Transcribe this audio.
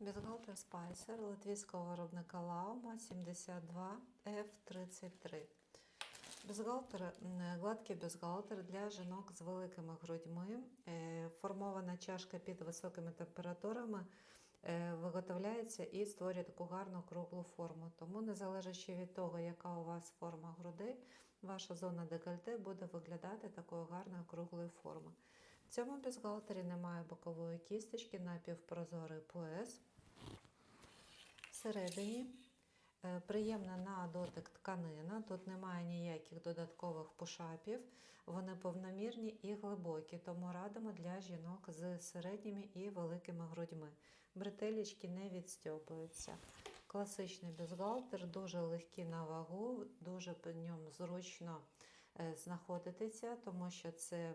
Бюстгальтер Спайсер латвійського виробника Лаума 72F33. Бюстгальтер, гладкий бюстгальтер для жінок з великими грудьми. Е, Формована чашка під високими температурами е, виготовляється і створює таку гарну круглу форму. Тому, незалежно від того, яка у вас форма грудей, ваша зона декольте буде виглядати такою гарною круглою форми. В цьому бюстгальтері немає бокової кісточки, напівпрозорий пояс. Всередині е, приємна на дотик тканина. Тут немає ніяких додаткових пушапів. Вони повномірні і глибокі, тому радимо для жінок з середніми і великими грудьми. Бретелічки не відстьобуються. Класичний бюстгальтер, дуже легкий на вагу, дуже по ньому зручно е, знаходитися, тому що це